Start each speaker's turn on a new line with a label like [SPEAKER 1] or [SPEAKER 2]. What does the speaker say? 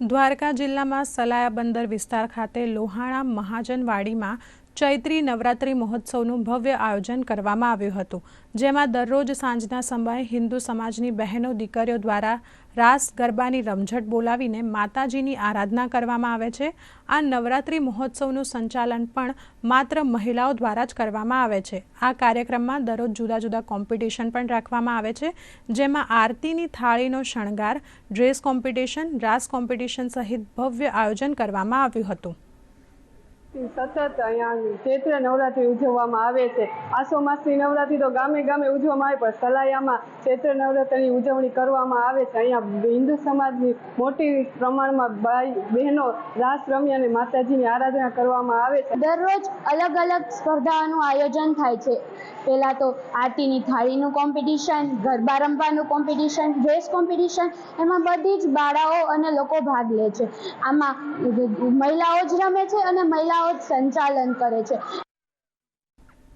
[SPEAKER 1] દ્વારકા જિલ્લામાં સલાયા બંદર વિસ્તાર ખાતે લોહાણા મહાજનવાડીમાં ચૈત્રી નવરાત્રિ મહોત્સવનું ભવ્ય આયોજન કરવામાં આવ્યું હતું, જેમાં દરરોજ સાંજના સમયે હિન્દુ સમાજની બહેનો દીકરીઓ દ્વારા રાસ ગરબાની રમઝટ બોલાવીને માતાજીની આરાધના કરવામાં આવે છે. આ નવરાત્રિ મહોત્સવનું સંચાલન પણ માત્ર મહિલાઓ દ્વારા જ કરવામાં આવે છે. આ કાર્યક્રમમાં દરરોજ જુદા જુદા કોમ્પિટિશન પણ રાખવામાં આવે છે, જેમાં આરતીની થાળીનો શણગાર, ડ્રેસ કોમ્પિટિશન, રાસ કોમ્પિટિશન સહિત ભવ્ય આયોજન કરવામાં આવ્યું હતું.
[SPEAKER 2] સતત અહીંયા ચૈત્ર નવરાત્રિ ઉજવવામાં આવે છે. આસો માસની નવરાત્રી તો ગામે ગામે ઉજવવામાં આવે, પણ સલાયામાં ચૈત્ર નવરાત્રિની ઉજવણી કરવામાં આવે છે. અહીંયા હિન્દુ સમાજની મોટી પ્રમાણમાં ભાઈ બહેનો રાસ રમી અને માતાજીની આરાધના કરવામાં આવે છે.
[SPEAKER 3] દરરોજ અલગ અલગ સ્પર્ધાઓનું આયોજન થાય છે. પહેલાં તો આરતીની થાળીનું કોમ્પિટિશન ગરબા રમવાનું કોમ્પિટિશન ડ્રેસ કોમ્પિટિશન એમાં બધી જ બાળાઓ અને લોકો ભાગ લે છે. આમાં મહિલાઓ જ રમે છે અને મહિલાઓ જ સંચાલન કરે છે.